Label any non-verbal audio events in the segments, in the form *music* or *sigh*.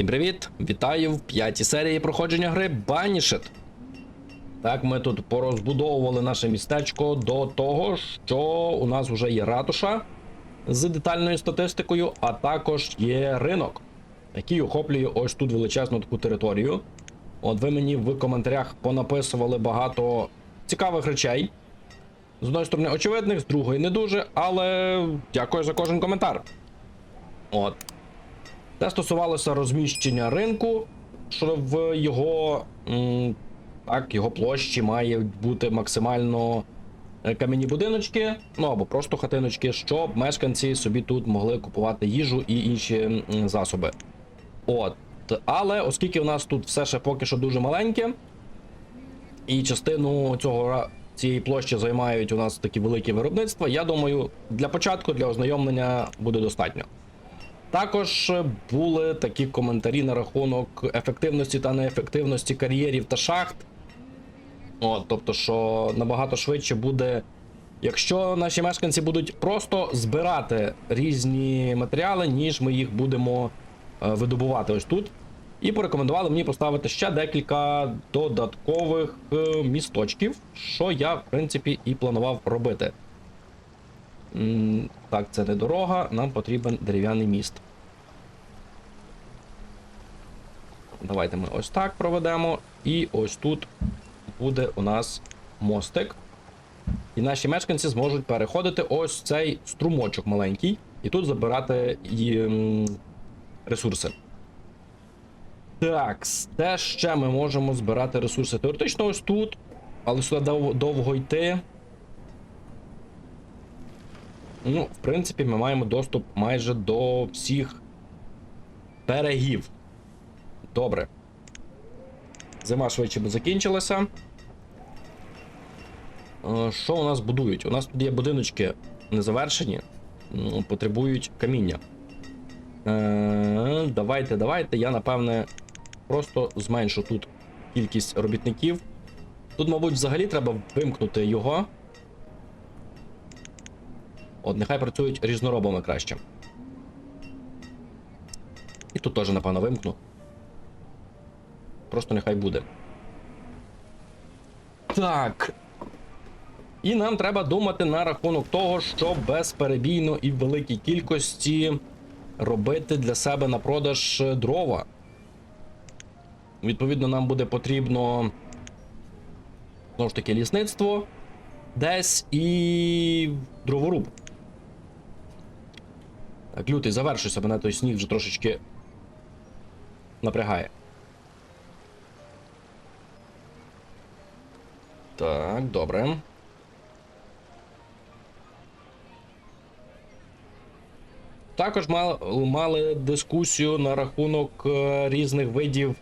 Всім привіт! Вітаю в п'ятій серії проходження гри Banished. Так, ми тут порозбудовували наше містечко до того, що у нас вже є ратуша з детальною статистикою, а також є ринок, який охоплює ось тут величезну таку територію. От ви мені в коментарях понаписували багато цікавих речей. З одної сторони, очевидних, з другої не дуже, але дякую за кожен коментар. От. Це стосувалося розміщення ринку, що в його, так, його площі має бути максимально е, кам'яні будиночки, ну або просто хатиночки, щоб мешканці собі тут могли купувати їжу і інші засоби. От. Але оскільки у нас тут все ще поки що дуже маленьке, і частину цього цієї площі займають у нас такі великі виробництва, я думаю, для початку, для ознайомлення буде достатньо. Також були такі коментарі на рахунок ефективності та неефективності кар'єрів та шахт. От, тобто, що набагато швидше буде, якщо наші мешканці будуть просто збирати різні матеріали, ніж ми їх будемо е, видобувати ось тут. І порекомендували мені поставити ще декілька додаткових е, місточків, що я, в принципі, і планував робити. Так, це не дорога, нам потрібен дерев'яний міст. Давайте ми ось так проведемо. І ось тут буде у нас мостик. І наші мешканці зможуть переходити ось цей струмочок маленький, і тут забирати м, ресурси. Так, де ще ми можемо збирати ресурси? Теоретично ось тут, але сюди дов- довго йти. Ну, в принципі, ми маємо доступ майже до всіх берегів. Добре. Зима швидше би закінчилася. Е, Що у нас будують? У нас тут є будиночки незавершені, потребують каміння. Е, Давайте, давайте. Я напевне просто зменшу тут кількість робітників. Тут, мабуть, взагалі треба вимкнути його. От, нехай працюють різноробами краще. І тут теж, напевно, вимкну. Просто нехай буде. Так. І нам треба думати на рахунок того, що безперебійно і в великій кількості робити для себе на продаж е, дрова. Відповідно, нам буде потрібно знову ж таки лісництво десь і дроворуб. Так, лютий, завершуйся, мене той сніг вже трошечки напрягає. Так, добре. Також мали, мали дискусію на рахунок е, різних видів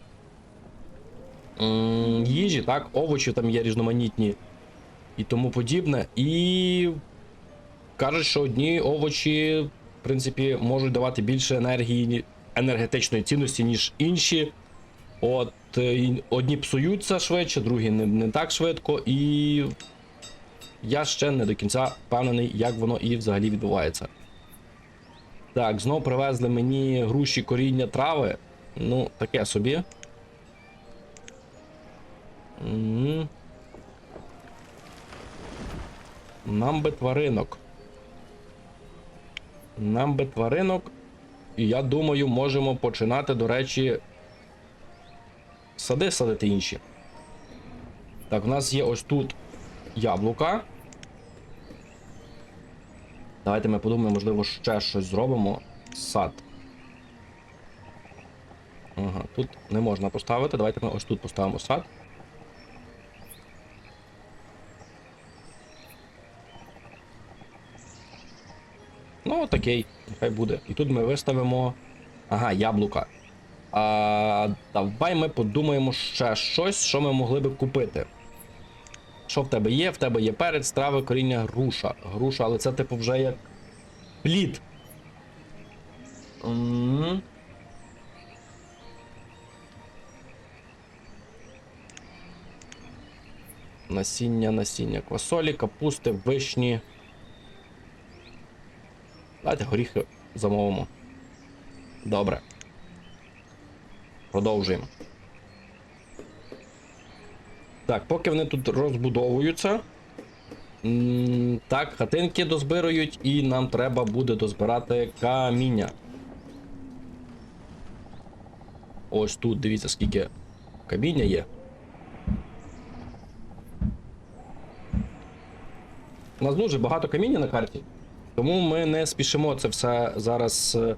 їжі, так, овочі там є різноманітні і тому подібне. І кажуть, що одні овочі, в принципі, можуть давати більше енергії, енергетичної цінності, ніж інші. От е, одні псуються швидше, другі не, не так швидко, і я ще не до кінця впевнений, як воно і взагалі відбувається. Так, знову привезли мені груші коріння трави. Ну, таке собі. Нам би тваринок. Нам би тваринок. І я думаю, можемо починати, до речі, сади садити інші. Так, у нас є ось тут яблука. Давайте ми подумаємо, можливо, ще щось зробимо. Сад. Ага, тут не можна поставити. Давайте ми ось тут поставимо сад. Окей, нехай буде. І тут ми виставимо. Ага, яблука. А, Давай ми подумаємо ще щось, що ми могли би купити. Що в тебе є? В тебе є перець, трави, коріння, груша. Груша, але це типу вже як плід. М. Насіння, насіння квасолі, капусти, вишні. Давайте горіхи замовимо. Добре. Продовжуємо. Так, поки вони тут розбудовуються. Так, хатинки дозбирують, і нам треба буде дозбирати каміння. Ось тут дивіться, скільки каміння є. У нас дуже багато каміння на карті, тому ми не спішимо це все зараз е,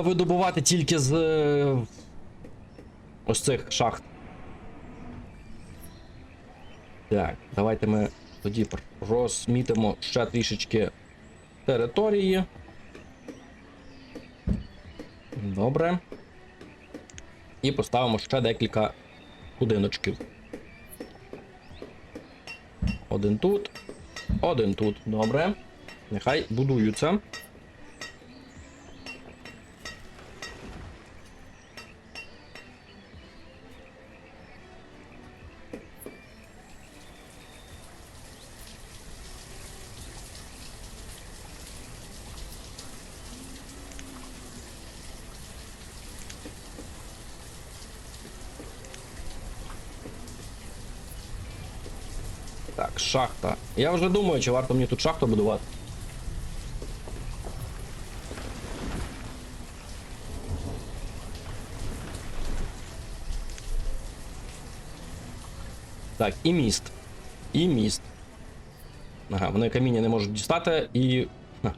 видобувати тільки з е, ось цих шахт. Так, давайте ми тоді розмітимо ще трішечки території. Добре. І поставимо ще декілька будиночків. Один тут, один тут. Добре. Нехай будуються. Так, шахта. Я вже думаю, чи варто мені тут шахту будувати. Так, і міст. І міст. Ага, вони каміння не можуть дістати і. Ха.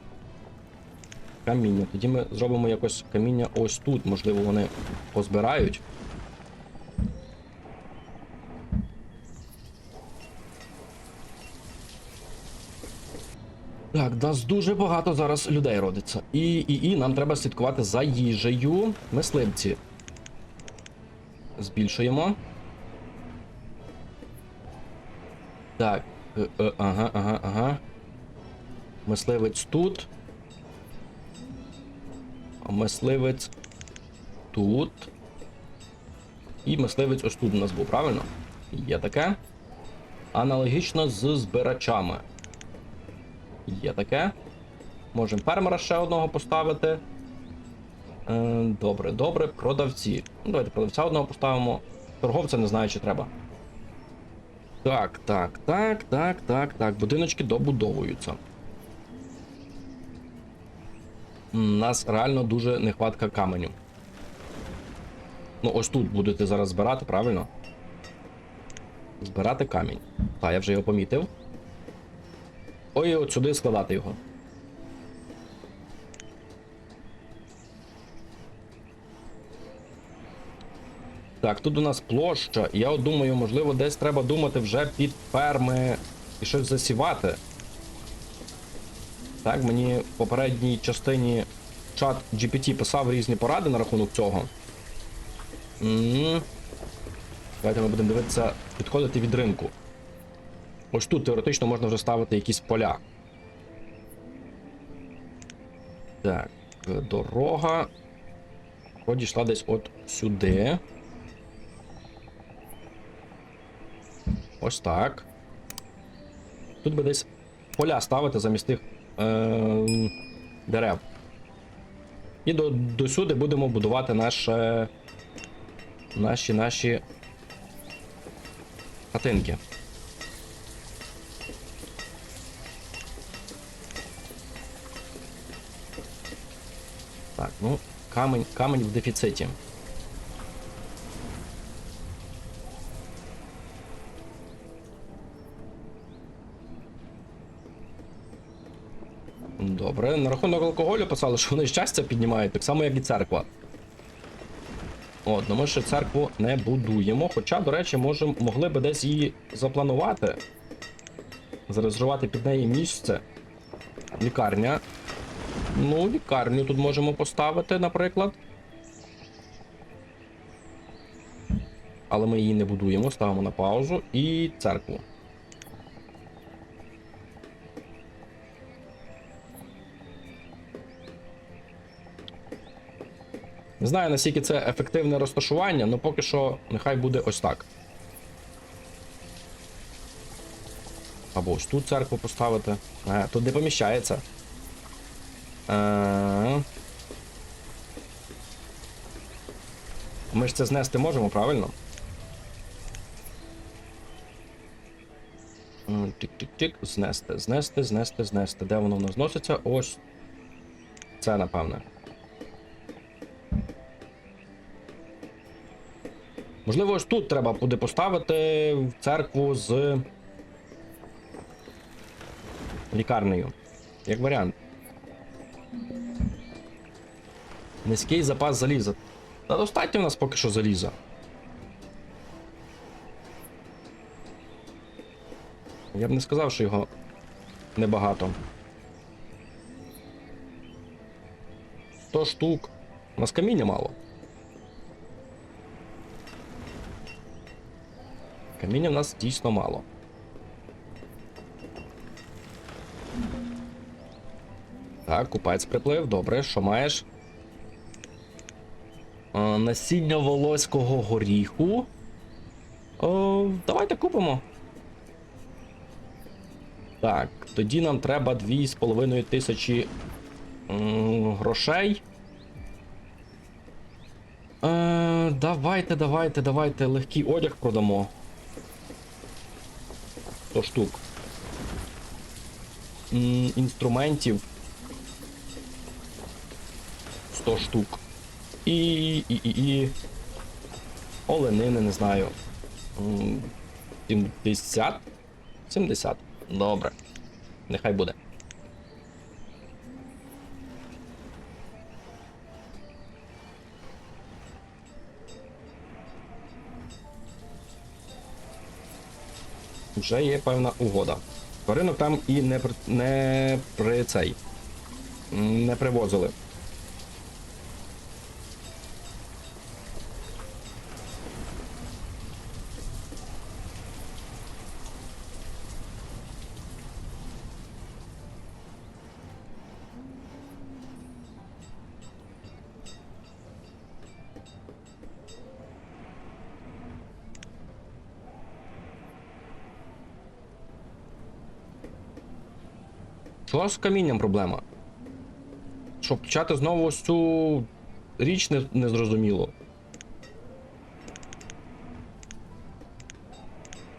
Каміння. Тоді ми зробимо якось каміння ось тут. Можливо, вони позбирають. Так, нас дуже багато зараз людей родиться. І, і, і нам треба слідкувати за їжею. Мисливці. Збільшуємо. Так. е, е, Ага, ага, ага. Мисливець тут. Мисливець тут. І мисливець ось тут у нас був, правильно? Є таке. Аналогічно з збирачами. Є таке. Можемо фермера ще одного поставити. Е, добре, добре, продавці. Ну, давайте продавця одного поставимо. Торговця не знаю, чи треба. Так, так, так, так, так, так. Будиночки добудовуються. У нас реально дуже нехватка каменю. Ну, ось тут будете зараз збирати, правильно? Збирати камінь. Так, я вже його помітив. Ой, от сюди складати його. Так, тут у нас площа. Я от думаю, можливо, десь треба думати вже під ферми і щось засівати. Так, мені в попередній частині чат GPT писав різні поради на рахунок цього. М. Давайте ми будемо дивитися, підходити від ринку. Ось тут теоретично можна вже ставити якісь поля. Так, дорога. Подійшла десь от сюди. Ось так. Тут би десь поля ставити замість тих е- дерев. І до, до сюди будемо будувати наше, наші наші хатинки. Так, ну, камень, камень в дефіциті. Добре, на рахунок алкоголю писали, що вони щастя піднімають, так само, як і церква. От, ну ми ще церкву не будуємо. Хоча, до речі, можем, могли би десь її запланувати. Зарезервувати під неї місце. Лікарня. Ну, лікарню тут можемо поставити, наприклад. Але ми її не будуємо, ставимо на паузу і церкву. Не знаю, наскільки це ефективне розташування, але поки що нехай буде ось так. Або ось тут церкву поставити. Тут не поміщається. Ми ж це знести можемо, правильно? М, Тик-тик-тик, знести, знести, знести, знести. Де воно в нас зноситься? Ось. Це, напевне. Можливо, ось тут треба буде поставити в церкву з лікарнею. Як варіант. Низький запас заліза. Та достатньо в нас поки що заліза. Я б не сказав, що його небагато. 100 штук. У нас каміння мало. Каміння в нас дійсно мало. Так, купець приплив, добре, що маєш? Е, насіння волоського горіху. О, давайте купимо. Так, тоді нам треба 2,5 тисячі грошей. Е, давайте, давайте, давайте легкий одяг продамо. 100 штук. Інструментів. 100 штук. І, і, і, і. Оленини, не знаю. 70? 70. Добре. Нехай буде. Вже є певна угода. Тваринок там і не при, не при цей. Не привозили. Що з камінням проблема? Щоб почати знову ось цю річ не, не зрозуміло.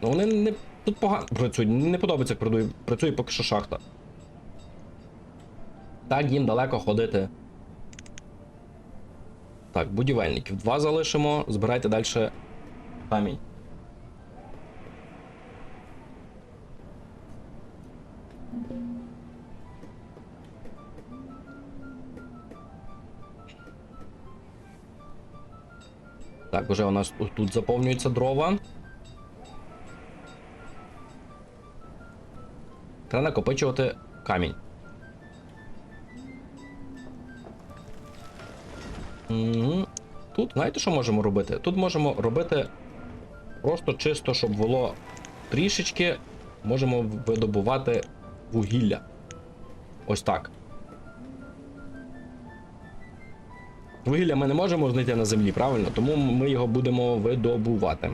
Ну вони не тут погано працюють, не подобається, як працює, працює поки що шахта. Так, їм далеко ходити. Так, будівельників. Два залишимо, збирайте далі камінь. Так, вже у нас тут- заповнюються дрова. Треба накопичувати камінь. Мгм. Тут, знаєте, що можемо робити? Тут можемо робити просто чисто, щоб було трішечки, можемо видобувати вугілля. Ось так. Вугілля ми не можемо знайти на землі, правильно? Тому ми його будемо видобувати.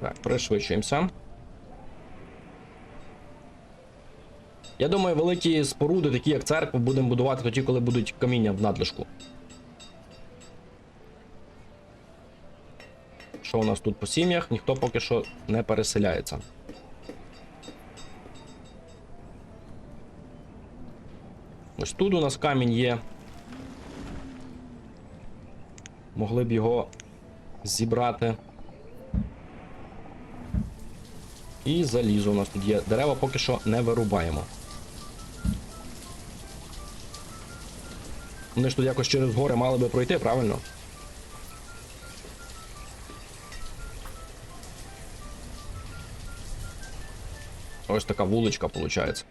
Так, пришвидшуємося. Я думаю, великі споруди, такі як церква, будемо будувати тоді, коли будуть каміння в надлишку. Що у нас тут по сім'ях? Ніхто поки що не переселяється. Ось тут у нас камінь є. Могли б його зібрати. І залізо у нас тут є. Дерева поки що не вирубаємо. Вони ж тут якось через гори мали би пройти, правильно? Ось така вуличка виходить.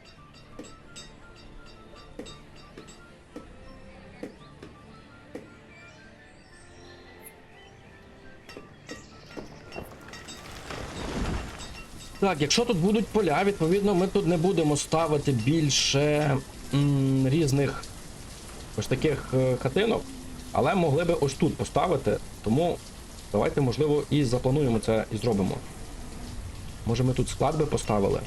Так, якщо тут будуть поля, відповідно, ми тут не будемо ставити більше різних ось таких е, хатинок, але могли би ось тут поставити, тому Давайте, можливо, і заплануємо це і зробимо. Може ми тут склад би поставили?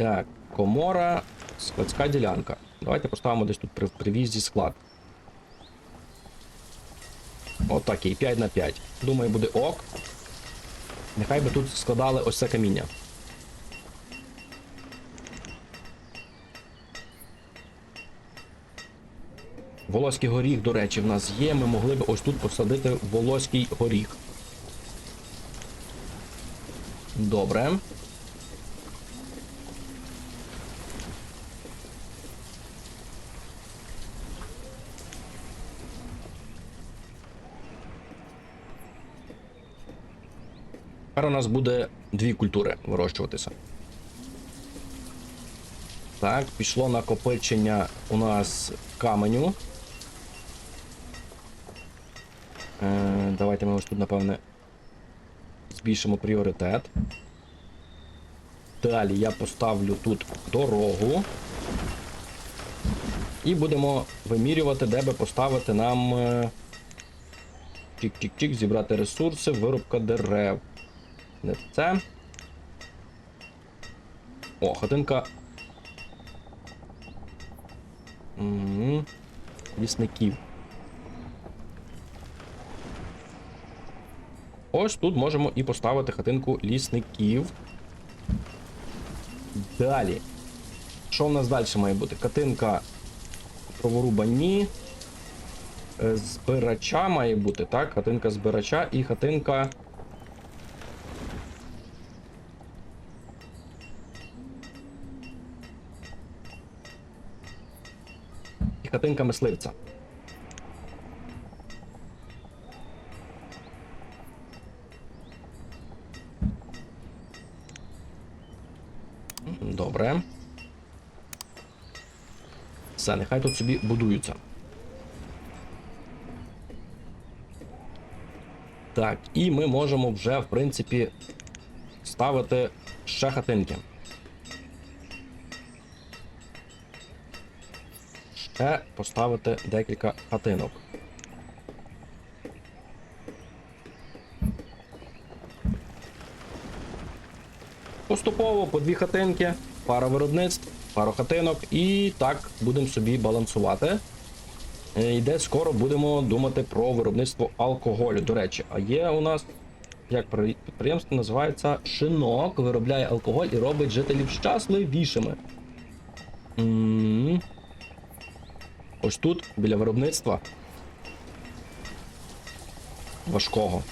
Так, комора, складська ділянка. Давайте поставимо десь тут при, при в'їзді склад. Отакий, 5 на 5. Думаю, буде ок. Нехай би тут складали ось це каміння. Волоський горіх, до речі, в нас є. Ми могли б ось тут посадити волоський горіх. Добре. Тепер у нас буде дві культури вирощуватися. Так, пішло накопичення у нас каменю. Е, давайте ми ось тут, напевне, збільшимо пріоритет. Далі я поставлю тут дорогу. І будемо вимірювати, де би поставити нам. е, Чик-чик-чик, зібрати ресурси, вирубка дерев. Не це. О, хатинка. Лісників. Ось тут можемо і поставити хатинку лісників. Далі. Що в нас далі має бути? Хатинка проворуба ні. Е, Збирача має бути, так? Хатинка збирача і хатинка. І хатинка мисливця. Добре. Все, нехай тут собі будуються. Так, і ми можемо вже, в принципі, ставити ще хатинки. Ще поставити декілька хатинок. Поступово по дві хатинки, пара виробництв, пару хатинок, і так будемо собі балансувати. Е, І де скоро будемо думати про виробництво алкоголю. До речі, а є у нас як підприємство називається Шинок, виробляє алкоголь і робить жителів щасливішими. Ось тут, біля виробництва. Важкого.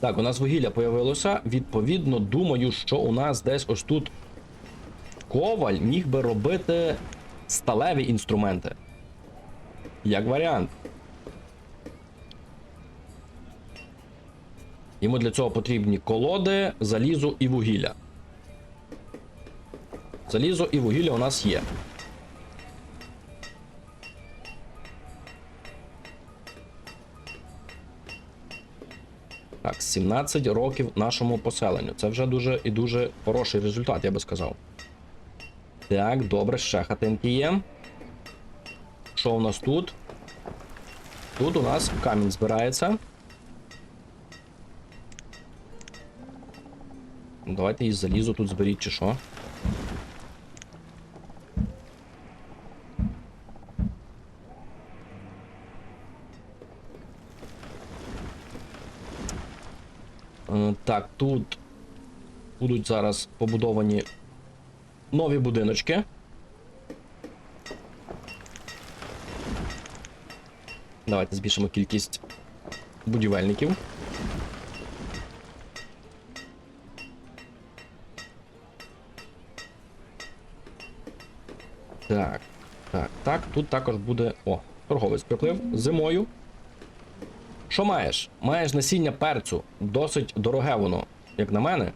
Так, у нас вугілля появилося. Відповідно, думаю, що у нас десь ось тут коваль міг би робити сталеві інструменти. Як варіант. Йому для цього потрібні колоди, залізо і вугілля. Залізо і вугілля у нас є. Так, 17 років нашому поселенню. Це вже дуже і дуже хороший результат, я би сказав. Так, добре, ще хатинки є. Що у нас тут? Тут у нас камінь збирається. Давайте і залізо тут зберіть, чи що. Е, Так, тут будуть зараз побудовані нові будиночки. Давайте збільшимо кількість будівельників. Так, так, так, тут також буде. О, торговець приплив зимою. Що маєш? Маєш насіння перцю. Досить дороге воно, як на мене.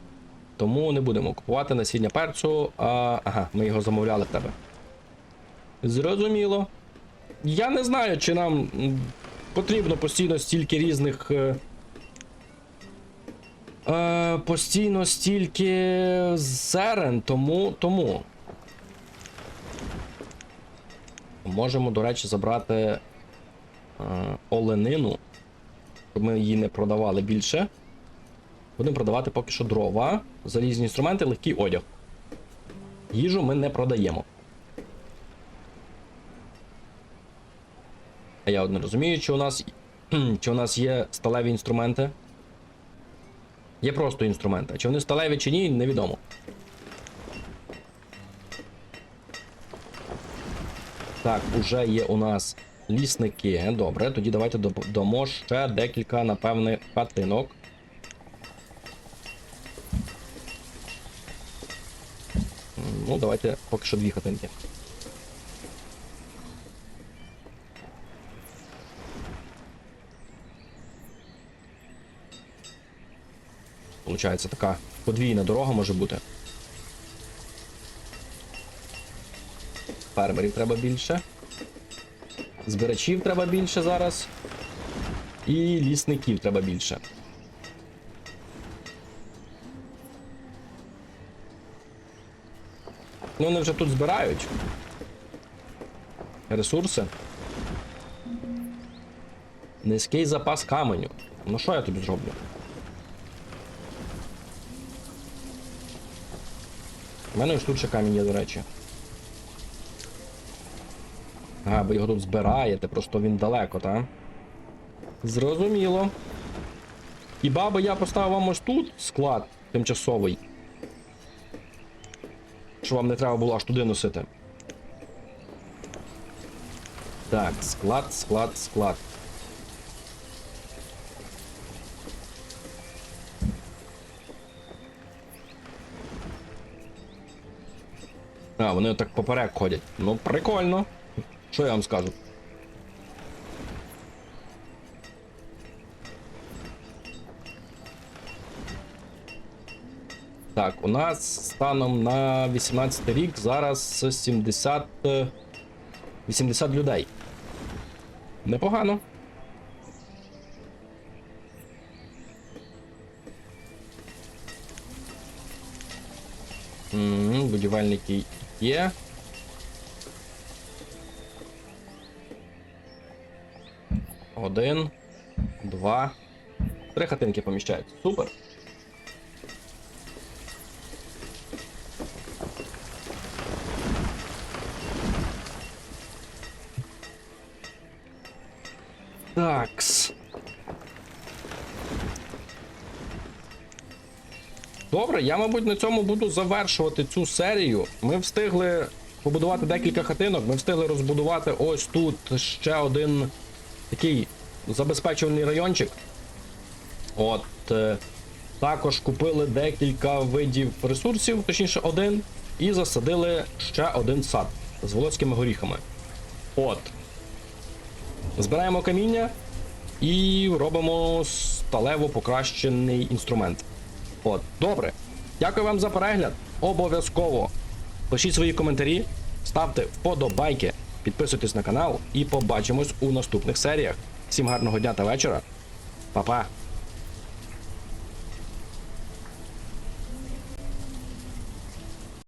Тому не будемо купувати насіння перцю. А, ага, ми його замовляли в тебе. Зрозуміло. Я не знаю, чи нам потрібно постійно стільки різних. Е, е, постійно стільки зерен, тому. тому. Можемо, до речі, забрати е, оленину, щоб ми її не продавали більше. Будемо продавати поки що дрова, залізні інструменти, легкий одяг. Їжу ми не продаємо. А я не розумію, чи у нас, *clears throat* чи у нас є сталеві інструменти. Є просто інструменти. Чи вони сталеві чи ні, невідомо. Так, уже є у нас лісники. Добре, тоді давайте доп- дамо ще декілька, напевне, хатинок. Ну, давайте поки що дві хатинки. Получається така подвійна дорога може бути. Фермерів треба більше. Збирачів треба більше зараз. І лісників треба більше. Ну, вони вже тут збирають. Ресурси. Низький запас каменю. Ну що я тобі зроблю? У мене ж тут ще камінь є, до речі. А, ви його тут збираєте, просто він далеко, так? Зрозуміло. Хіба би я поставив вам ось тут склад тимчасовий. Що вам не треба було аж туди носити. Так, склад, склад, склад. А, вони так поперек ходять. Ну, прикольно. Що я вам скажу? Так, у нас станом на 18 рік зараз 70. е, 80 людей. Непогано. Мгм, Будівельники є. Один, два, три хатинки поміщаються. Супер. Такс. Добре, я, мабуть, на цьому буду завершувати цю серію. Ми встигли побудувати декілька хатинок, ми встигли розбудувати ось тут ще один такий забезпечуваний райончик. От. е, Також купили декілька видів ресурсів, точніше один, і засадили ще один сад з волоськими горіхами. От. Збираємо каміння і робимо сталево покращений інструмент. От, добре. Дякую вам за перегляд. Обов'язково пишіть свої коментарі, ставте вподобайки, підписуйтесь на канал і побачимось у наступних серіях. Всім гарного дня та вечора. Па-па!